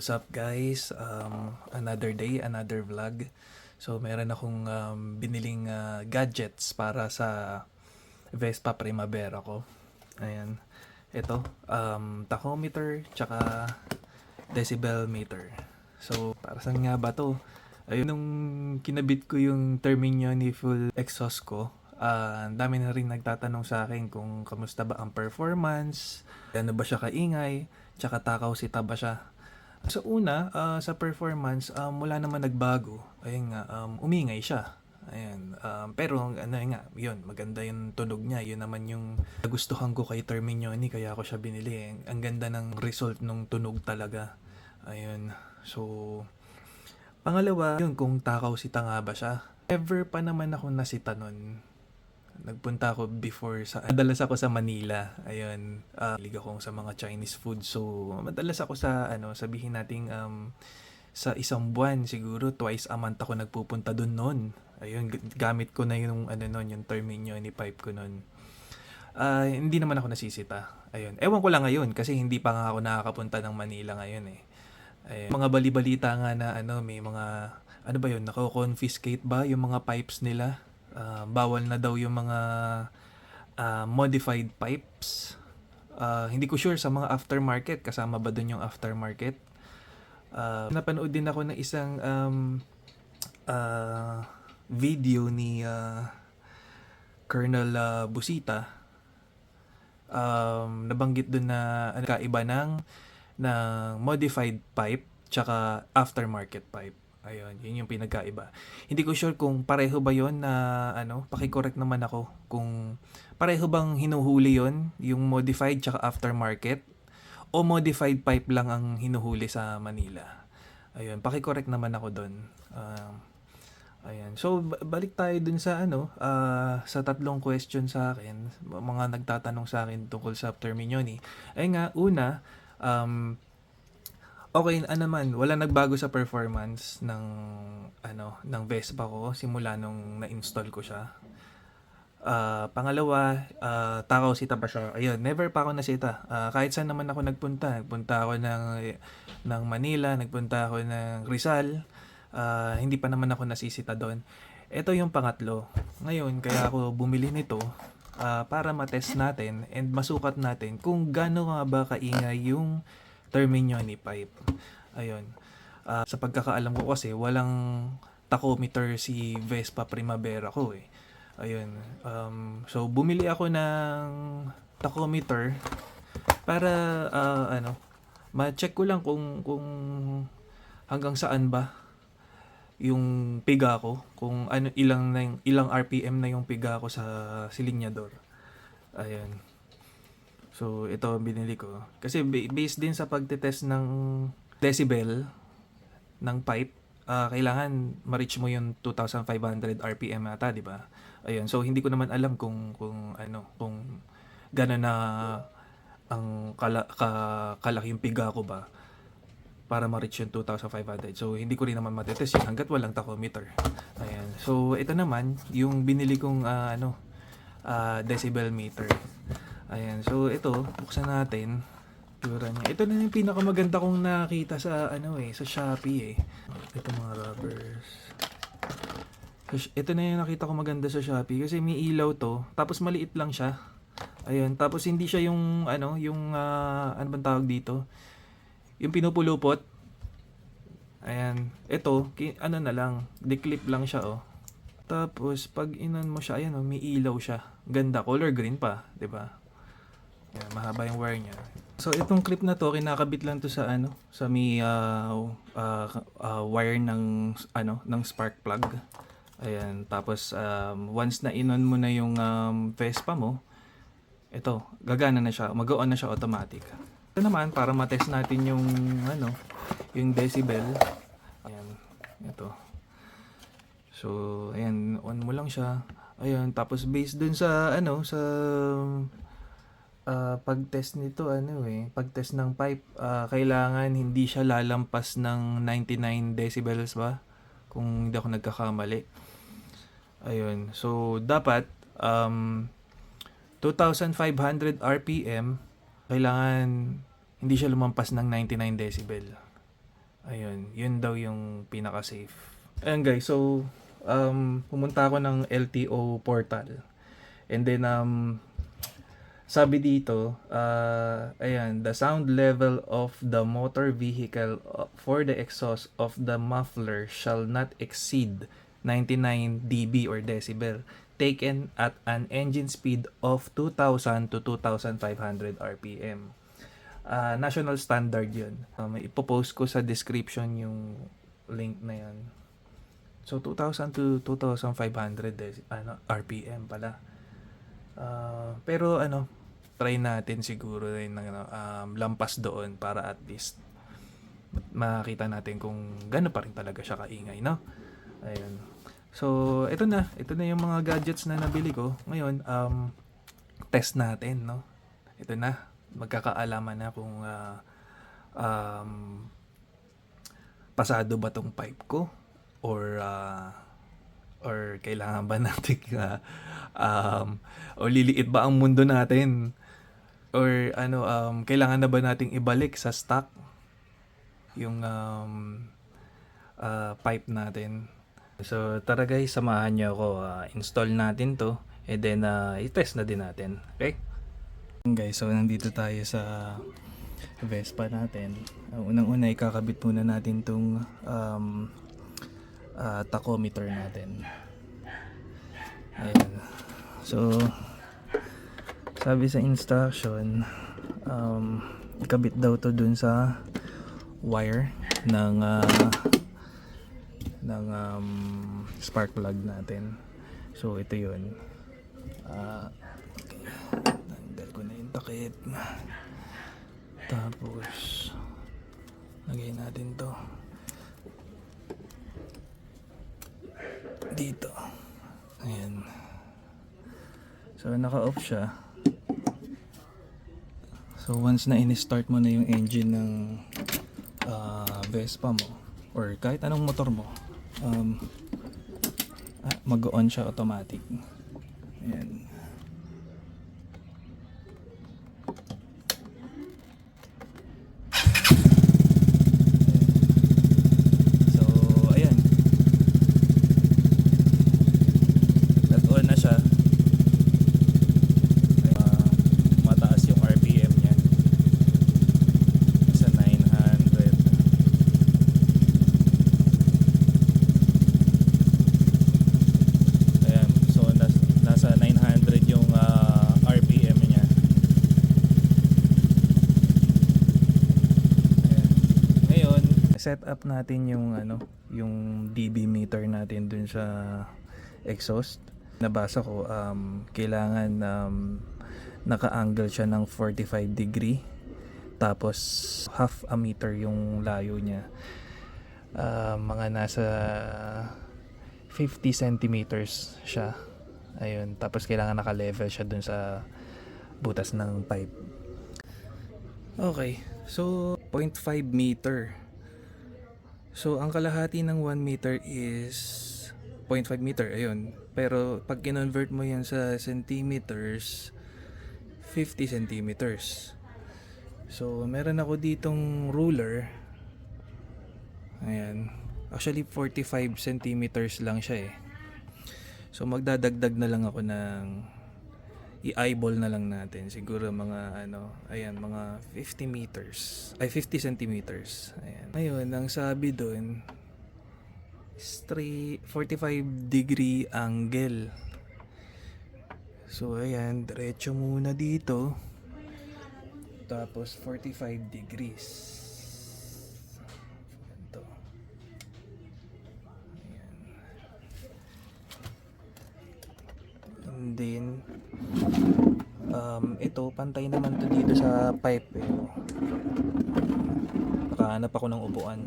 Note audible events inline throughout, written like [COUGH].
What's up guys? Um, another day, another vlog. So meron akong um, biniling ah, gadgets para sa Vespa Primavera ko. Ayan. Ito, um, tachometer, tsaka decibel meter. So, para saan nga ba to? Ayun, nung kinabit ko yung Terminio ni full exhaust ko, ang dami na rin nagtatanong sa akin kung kamusta ba ang performance, ano ba siya kaingay, tsaka takaw sita ba siya. Sa una, ah, sa performance, um, wala naman nagbago. Ayun nga, um, umingay siya. Ayan. Um, pero ano nga, yun, maganda yung tunog niya. Yun naman yung nagustuhan ko kay Terminioni, kaya ako siya binili. Ang, ganda ng result ng tunog talaga. Ayun. So, pangalawa, yun, kung takaw sita nga ba siya. Ever pa naman ako nasita nun. Nagpunta ako before sa... Madalas ako sa Manila. Ayun. Uh, liga ko sa mga Chinese food. So, madalas ako sa, ano, sabihin nating um, sa isang buwan siguro twice a month ako nagpupunta doon noon. Ayun, gamit ko na yung ano noon, yung terminyo ni pipe ko noon. Ah, hindi naman ako nasisita. Ayun. Ewan ko lang ngayon kasi hindi pa nga ako nakakapunta ng Manila ngayon eh. Ayun. Mga bali-balita nga na ano, may mga ano ba 'yun, nako-confiscate ba yung mga pipes nila? Ah, bawal na daw yung mga ah, modified pipes. Ah, hindi ko sure sa mga aftermarket kasama ba doon yung aftermarket. Ah, napanood din ako ng isang um, ah, video ni ah, Colonel ah, Busita. Um, nabanggit doon na ano, kaiba ng ng modified pipe tsaka aftermarket pipe. Ayun, yun yung pinagkaiba. Hindi ko sure kung pareho ba yon na ano, paki-correct naman ako kung pareho bang hinuhuli yon yung modified tsaka aftermarket o modified pipe lang ang hinuhuli sa Manila. Ayun, paki-correct naman ako doon. Um, ayan. So ba- balik tayo dun sa ano, ah, sa tatlong question sa akin, mga nagtatanong sa akin tungkol sa Terminioni. Ay nga, una, um, Okay, ano naman, wala nagbago sa performance ng ano, ng Vespa ko simula nung na-install ko siya. Ah, pangalawa, ah, takaw sita ba siya? Ayun, never pa ako nasita. Ah, kahit saan naman ako nagpunta. Nagpunta ako ng ng Manila, nagpunta ako ng Rizal. Ah, hindi pa naman ako nasisita doon. Ito yung pangatlo. Ngayon, kaya ako bumili nito ah, para matest natin and masukat natin kung gaano nga ba kaingay yung Terminioni pipe. Ayun. Ah, sa pagkakaalam ko kasi, walang tachometer si Vespa Primavera ko eh. Ayun. Um, so, bumili ako ng tachometer para, ah, ano, ma-check ko lang kung, kung hanggang saan ba yung piga ko, kung ano ilang na ilang RPM na yung piga ko sa silinyador. Ayun. So, ito ang binili ko. Kasi ba- based din sa pagtetest ng decibel ng pipe, ah, kailangan ma-reach mo yung 2,500 RPM ata, di ba? Ayun. So, hindi ko naman alam kung, kung ano, kung gano'n na ang kala, ka, kalaki yung piga ko ba para ma-reach yung 2,500. So, hindi ko rin naman matetest yun hanggat walang tachometer. Ayan. So, ito naman, yung binili kong ah, ano, ah, decibel meter. Ayan. So, ito, buksan natin. Tura niya. Ito na yung pinakamaganda kong nakita sa, ano eh, sa Shopee eh. Ito mga rubbers. So, ito na yung nakita ko maganda sa Shopee kasi may ilaw to. Tapos maliit lang siya. Ayun. Tapos hindi siya yung, ano, yung, ah, ano bang tawag dito? Yung pinupulupot. Ayan. Ito, ano na lang, declip lang siya oh. Tapos pag inan mo siya, ayan oh, may ilaw siya. Ganda, color green pa, 'di ba? Ayan, mahaba yung wire niya. So itong clip na to, kinakabit lang to sa ano, sa may ah, ah, ah, wire ng ano, ng spark plug. Ayan, tapos um, once na inon mo na yung um, Vespa mo, ito, gagana na siya, mag-on na siya automatic. Ito naman, para matest natin yung, ano, yung decibel. Ayan, ito. So, ayan, on mo lang siya. Ayan, tapos based dun sa, ano, sa ah, pag-test nito, ano eh, pag-test ng pipe, ah, kailangan hindi siya lalampas ng 99 decibels ba? Kung hindi ako nagkakamali. Ayun, so dapat, um, 2,500 RPM, kailangan hindi siya lumampas ng 99 decibel. Ayun, yun daw yung pinaka-safe. Ayun guys, so um, pumunta ako ng LTO portal. And then um, sabi dito, uh, ayan, the sound level of the motor vehicle uh, for the exhaust of the muffler shall not exceed 99 dB or decibel taken at an engine speed of 2,000 to 2,500 RPM. Ah, national standard yun. Um, ipopost ko sa description yung link na yan. So, 2,000 to 2,500 deci- ano, RPM pala. Ah, pero ano, try natin siguro rin ng ano, um, lampas doon para at least makita natin kung gano'n pa rin talaga siya kaingay, no? Ayun. So, ito na. Ito na yung mga gadgets na nabili ko. Ngayon, um, test natin, no? Ito na. Magkakaalaman na kung ah, um, pasado ba tong pipe ko or ah, or kailangan ba natin [LAUGHS] ah, um, o liliit ba ang mundo natin or ano um, kailangan na ba nating ibalik sa stock yung um, ah, pipe natin So, tara guys, samahan niyo ako. ah, install natin to. And then, ah, i-test na din natin. Okay? Guys, so nandito tayo sa Vespa natin. Ang unang-una, ikakabit muna natin tong um, ah, tachometer natin. Ayan. So, sabi sa instruction, um, ikabit daw to dun sa wire ng ah, ng um, spark plug natin. So ito 'yun. Ah tanggal ko na yung takip. Tapos lagay natin 'to dito. Ayan. So naka-off siya. So once na in-start mo na yung engine ng ah, Vespa mo or kahit anong motor mo, um, ah, mag-on siya automatic. Ayan. So, ayan. Nag-on na siya. Ah, mataas yung RPM niya. Sa 900. Ayan, so nas, nasa 900 yung ah, RPM niya. Ayan. Ngayon, set up natin yung ano, yung dB meter natin dun sa exhaust. Nabasa ko um kailangan um naka-angle siya ng 45 degree tapos half a meter yung layo niya. Ah, mga nasa 50 centimeters siya. Ayun. Tapos kailangan naka-level siya dun sa butas ng pipe. Okay. So, 0.5 meter. So, ang kalahati ng 1 meter is 0.5 meter. Ayun. Pero, pag kinonvert mo yan sa centimeters, 50 centimeters. So, meron ako ditong ruler. Ayan. Actually, 45 centimeters lang siya eh. So, magdadagdag na lang ako ng i-eyeball na lang natin. Siguro mga ano, ayan, mga 50 meters. Ay, 50 centimeters. Ayan. Ngayon, ang sabi doon, is three- 45 degree angle. So, ayan, diretso muna dito. Tapos, 45 degrees. And then, um, ito, pantay naman to dito sa pipe. Eh. Nakahanap ako ng upuan.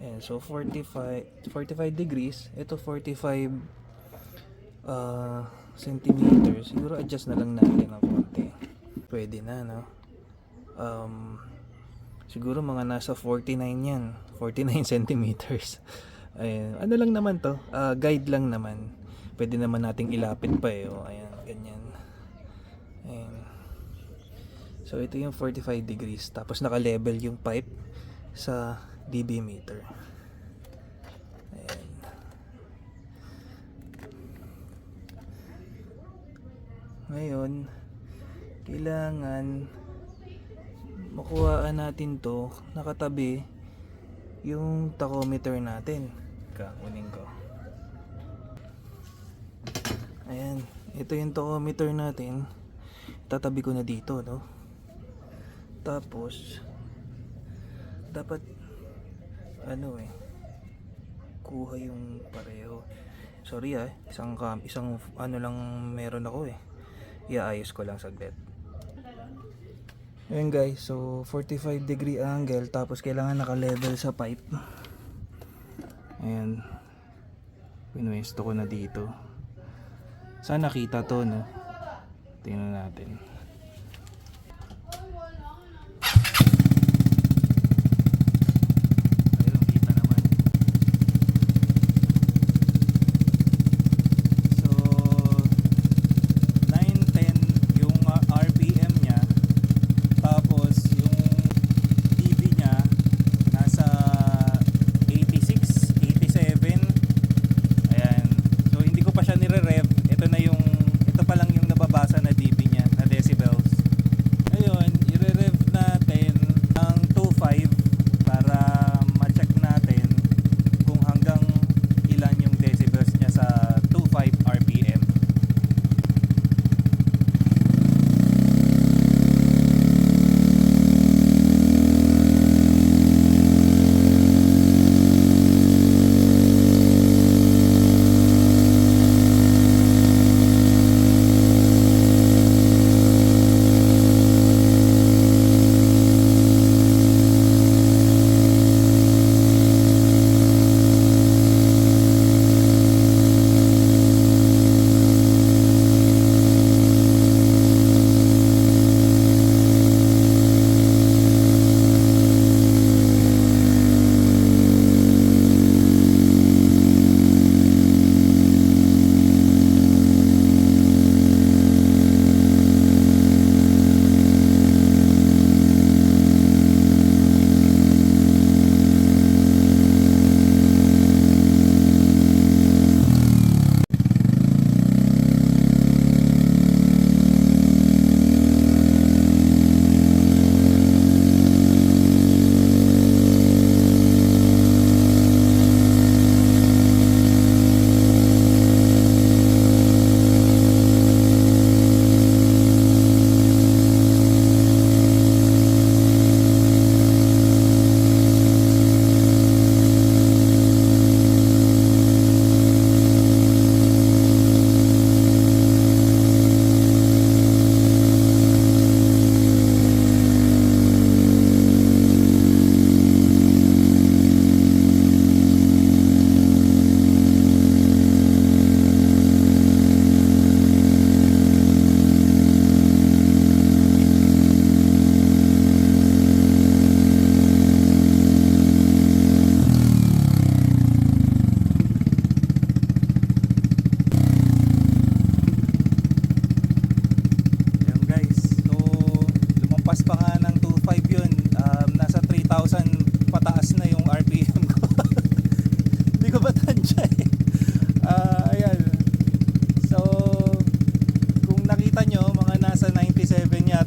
Ayan, so 45, 45 degrees. Ito 45 uh, centimeters. Siguro adjust na lang natin ng konti. Pwede na, no? Um, siguro mga nasa 49 yan. 49 [LAUGHS] centimeters. Ayan. Ano lang naman to? Ah, guide lang naman. Pwede naman nating ilapit pa eh. O, ayan, ganyan. Ayan. So, ito yung 45 degrees. Tapos naka-level yung pipe sa dB meter. Ayan. Ngayon, kailangan makuhaan natin to nakatabi yung tachometer natin. Kakunin ko. Ayan, ito yung tachometer natin. Tatabi ko na dito, no? Tapos, dapat, ano eh, kuha yung pareho. Sorry ah, isang cam, isang ano lang meron ako eh. Iayos ko lang saglit. Ayan guys, so 45 degree angle tapos kailangan naka-level sa pipe. Ayan. Pinuesto ko na dito. Sana nakita to no. Tingnan natin.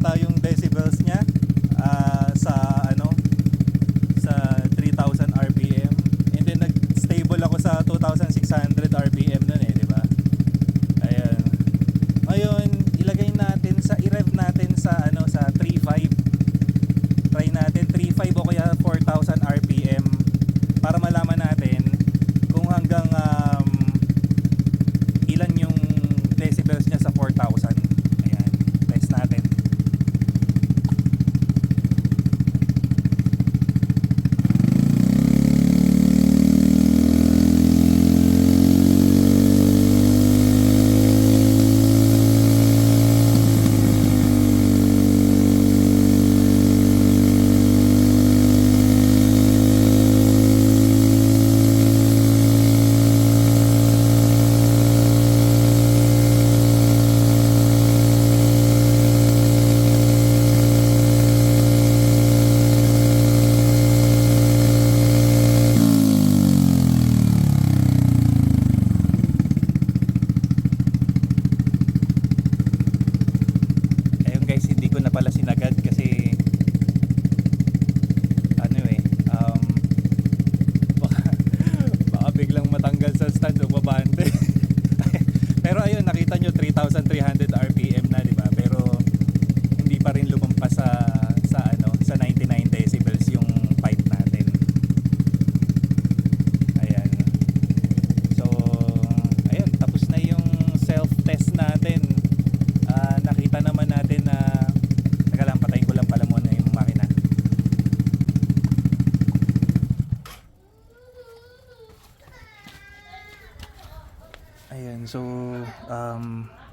97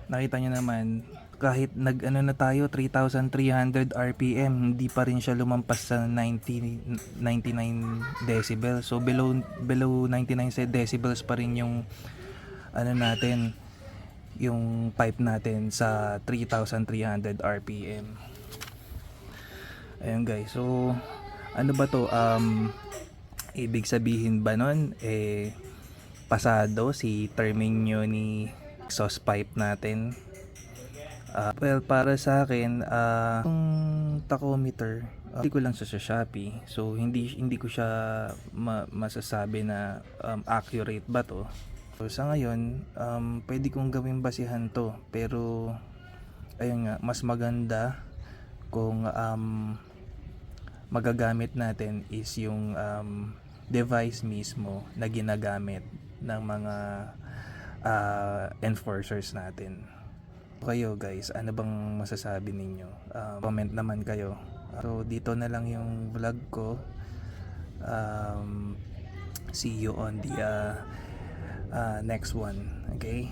nakita nyo naman kahit nag ano na tayo 3,300 RPM hindi pa rin siya lumampas sa 90 99 decibels so below below 99 decibels pa rin yung ano natin yung pipe natin sa 3,300 RPM ayun guys. So ano ba to? Um ibig sabihin ba nun? Eh pasado si terming nyo ni exhaust pipe natin Ah, well, para sa akin, ah, yung tachometer, ah, hindi ko lang sa Shopee. So, hindi, hindi ko siya ma- masasabi na um, accurate ba to. So, sa ngayon, um, pwede kong gawing basihan to. Pero, ayun nga, mas maganda kung um, magagamit natin is yung um, device mismo na ginagamit ng mga ah, enforcers natin kayo guys, ano bang masasabi ninyo? Ah, comment naman kayo. So dito na lang yung vlog ko. Um, see you on the ah, ah, next one. Okay?